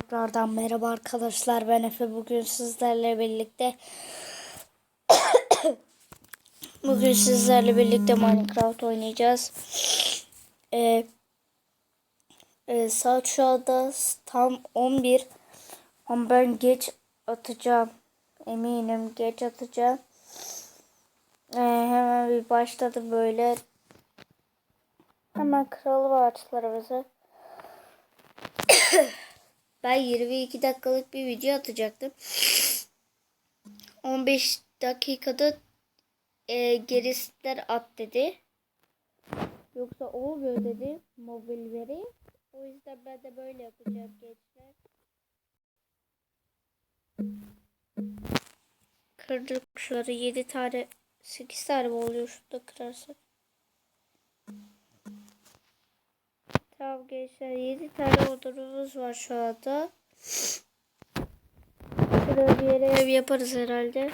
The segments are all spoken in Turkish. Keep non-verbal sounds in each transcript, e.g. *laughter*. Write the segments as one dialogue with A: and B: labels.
A: Tekrardan merhaba arkadaşlar ben Efe bugün sizlerle birlikte *coughs* bugün sizlerle birlikte Minecraft oynayacağız. Ee, e, saat şu anda tam 11 ama ben geç atacağım eminim geç atacağım. Ee, hemen bir başladı böyle hemen kıralım ağaçlarımızı. Ben 22 dakikalık bir video atacaktım. 15 dakikada e, gerisiler at dedi. Yoksa olmuyor dedi mobil veri. O yüzden ben de böyle yapacağım gençler. Kırdık şunları 7 tane 8 tane oluyor şurada kırarsak. Tamam gençler 7 tane odunumuz var şu anda. Şuraya bir yere ev yaparız herhalde.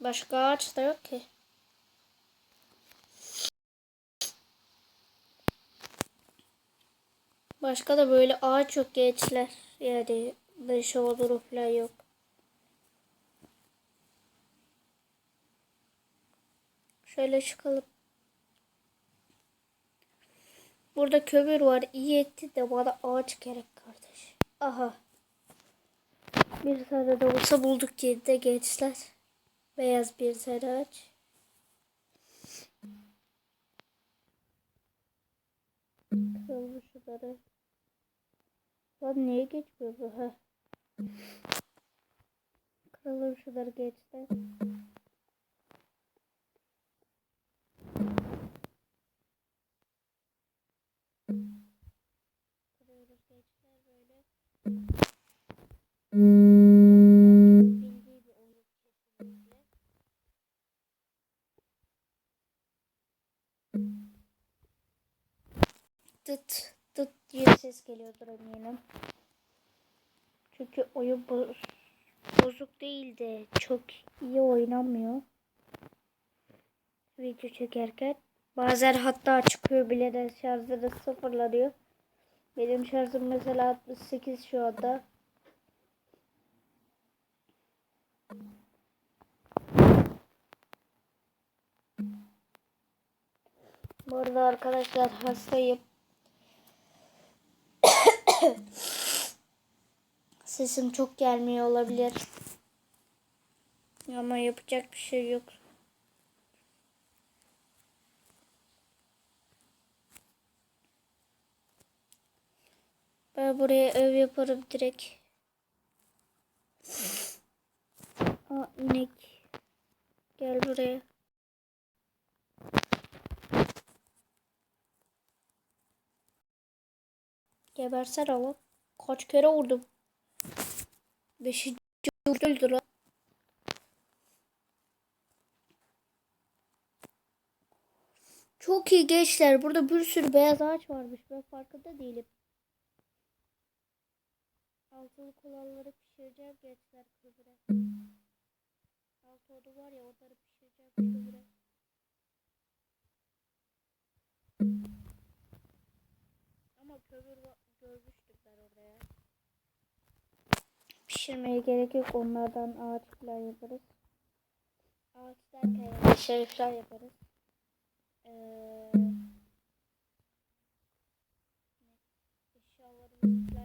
A: Başka ağaç da yok ki. Başka da böyle ağaç yok gençler. Yani meşe olur falan yok. Şöyle çıkalım. Burada kömür var. İyi etti de bana ağaç gerek kardeş. Aha. Bir tane de olsa bulduk yedi gençler. Beyaz bir tane ağaç. Kırılmış. Lan niye geçmiyor bu? Ha. Kıralım şunları gençler. Kırıyoruz gençler böyle. Herkesin bildiği bir oyun kesinlikle. Tıt tıt diye ses geliyordur eminim. Çünkü oyun bo- bozuk değil de çok iyi oynanmıyor. Video çekerken. Bazen hatta çıkıyor bile de şarjları sıfırlanıyor. Benim şarjım mesela 68 şu anda. Bu arada arkadaşlar hastayım. *coughs* Sesim çok gelmiyor olabilir. Ama yapacak bir şey yok. Ben buraya ev yaparım direkt. Aa inek. Gel buraya. Gebersene oğlum. Kaç kere vurdum. Beşinci öldü lan. Çok iyi gençler. Burada bir sürü beyaz ağaç varmış. Ben farkında değilim. Altılı kolanları pişireceğim gençler kömüre. Altı odu var ya onları pişireceğim kömüre. Ama kömür görmüştüm ben oraya. Pişirmeye gerek yok. Onlardan ağaç falan yaparız. Ağaç derken falan yaparız. Ee, eşyalarımızı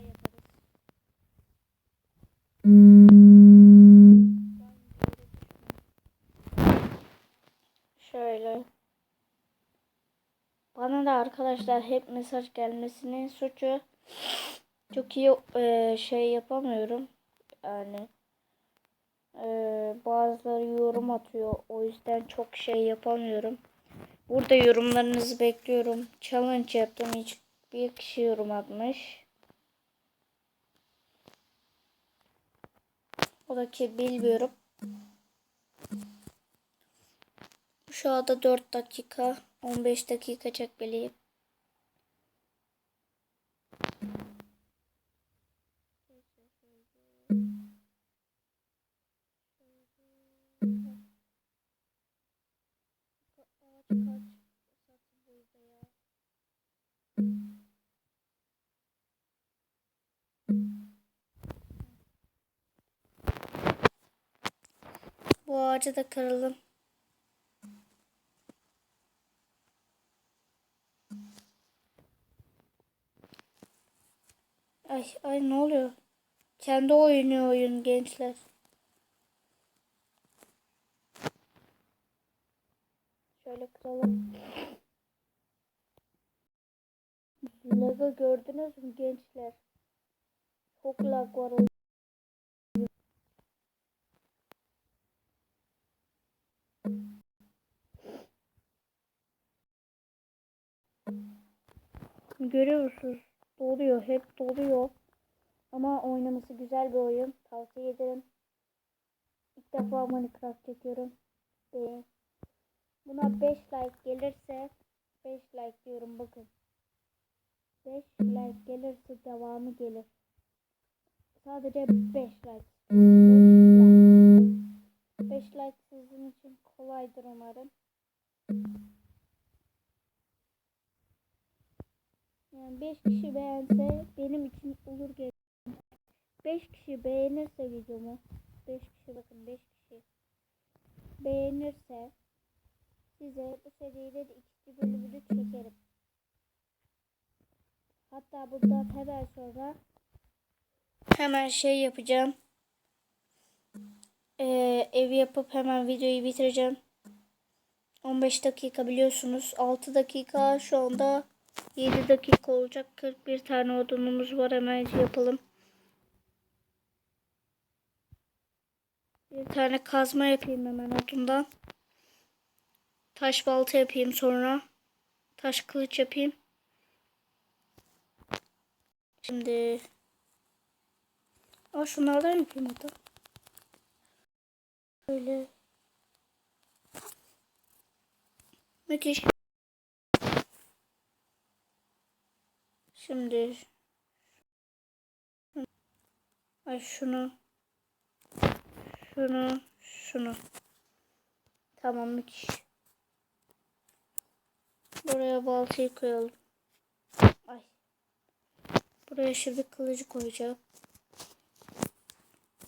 A: arkadaşlar hep mesaj gelmesinin suçu çok iyi e, şey yapamıyorum. Yani e, bazıları yorum atıyor. O yüzden çok şey yapamıyorum. Burada yorumlarınızı bekliyorum. Challenge yaptım. Hiç bir kişi yorum atmış. O da ki bilmiyorum. Şu anda 4 dakika 15 dakika çekmeliyim. Bu ağacı da kıralım. Ay ay ne oluyor? Kendi oynuyor oyun gençler. Şöyle kıralım. Lag'ı gördünüz mü gençler? Çok lag var. Görüyor musunuz? Doluyor. Hep doluyor. Ama oynaması güzel bir oyun. Tavsiye ederim. İlk defa Minecraft çekiyorum. Beğen. Buna 5 like gelirse 5 like diyorum bakın. 5 like gelirse devamı gelir. Sadece 5 like. 5 like. 5 like sizin için kolaydır umarım. Yani 5 kişi beğense benim için olur gel. 5 kişi beğenirse videomu 5 kişi bakın 5 kişi beğenirse size bu seride de ikinci bölümünü çekerim. Hatta bundan hemen sonra hemen şey yapacağım. Ee, evi yapıp hemen videoyu bitireceğim. 15 dakika biliyorsunuz. 6 dakika şu anda 7 dakika olacak. 41 tane odunumuz var. Hemen yapalım. Bir tane kazma yapayım hemen odundan. Taş balta yapayım sonra. Taş kılıç yapayım. Şimdi Aa şunlardan yapayım hatta. Böyle. Müthiş. Şimdi Ay şunu şunu şunu tamam müthiş. Buraya baltayı koyalım. Ay. Buraya şimdi kılıcı koyacağım.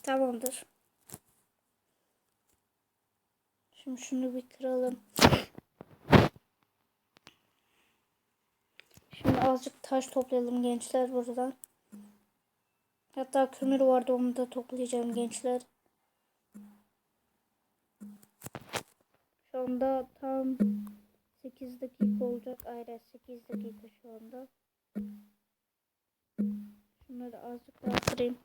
A: Tamamdır. Şimdi şunu bir kıralım. Şimdi azıcık taş toplayalım gençler buradan. Hatta kömür vardı onu da toplayacağım gençler. Şu anda tam 8 dakika olacak. Aynen 8 dakika şu anda. Şunları azıcık daha kırayım.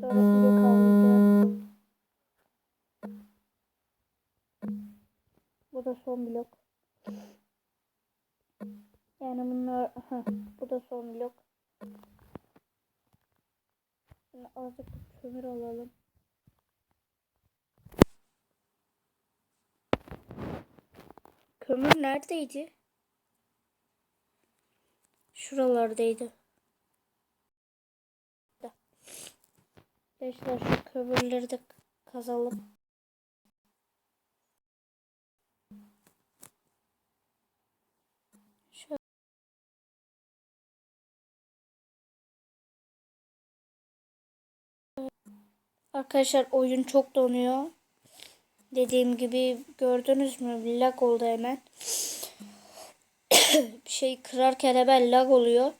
A: Sonra ile kavlayacağım. Bu da son blok. Yani bunlar bu da son blok. Şimdi azıcık kömür alalım. Kömür neredeydi? Şuralardaydı. Arkadaşlar şu kömürleri de kazalım. Arkadaşlar oyun çok donuyor. Dediğim gibi gördünüz mü? Lag oldu hemen. *coughs* bir şey kırarken hemen lag oluyor.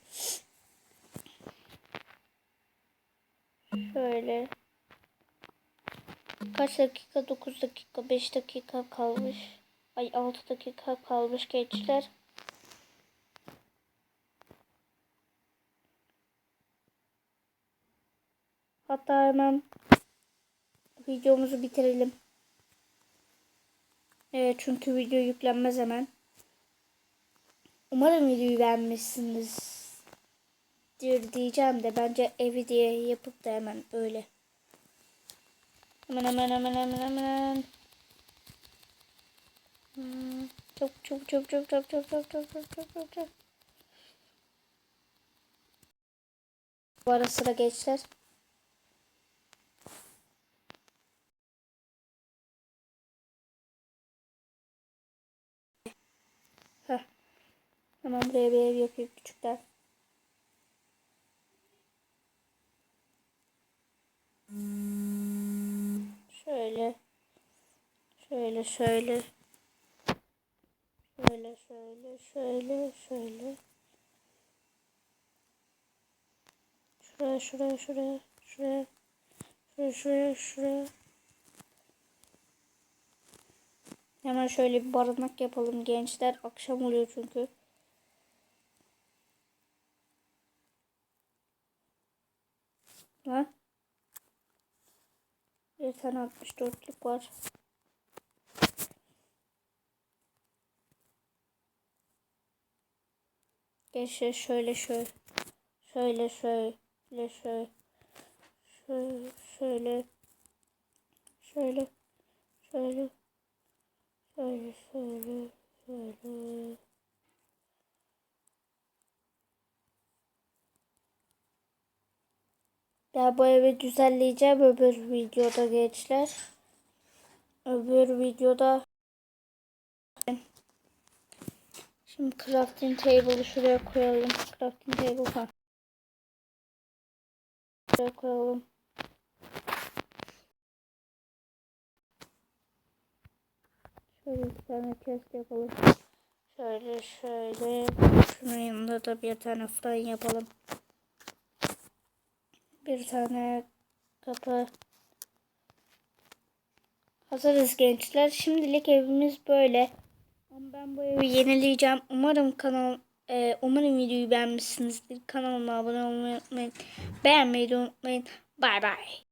A: Şöyle. Kaç dakika? 9 dakika, 5 dakika kalmış. Ay 6 dakika kalmış gençler. Hatta hemen videomuzu bitirelim. Evet çünkü video yüklenmez hemen. Umarım videoyu beğenmişsinizdir diyeceğim de bence evi diye yapıp da hemen öyle. Hemen hemen hemen hemen hemen. Hmm, çok çok çok çok çok çok çok çok çok çok çok çok. Bu ara sıra gençler. Hemen buraya bir ev yapayım küçükten. Şöyle. Şöyle şöyle. Şöyle şöyle şöyle şöyle. Şuraya şuraya şuraya şuraya. Şuraya şuraya şuraya. Hemen şöyle bir barınak yapalım gençler. Akşam oluyor çünkü. Lan. Bir tane 64'lük var. Gençler şöyle şöyle. Şöyle şöyle şöyle. Şöyle şöyle. Şöyle. Şöyle. Şöyle şöyle şöyle. Ya bu evi düzenleyeceğim öbür videoda gençler. Öbür videoda Şimdi crafting table'ı şuraya koyalım. Crafting table ha. Şuraya koyalım. Şöyle bir tane chest yapalım. Şöyle şöyle. Şunun yanında da bir tane fırın yapalım. Bir tane kapı. Hazırız gençler. Şimdilik evimiz böyle. Ama ben bu evi yenileyeceğim. Umarım kanal e, umarım videoyu beğenmişsinizdir. Kanalıma abone olmayı unutmayın. Beğenmeyi de unutmayın. Bay bay.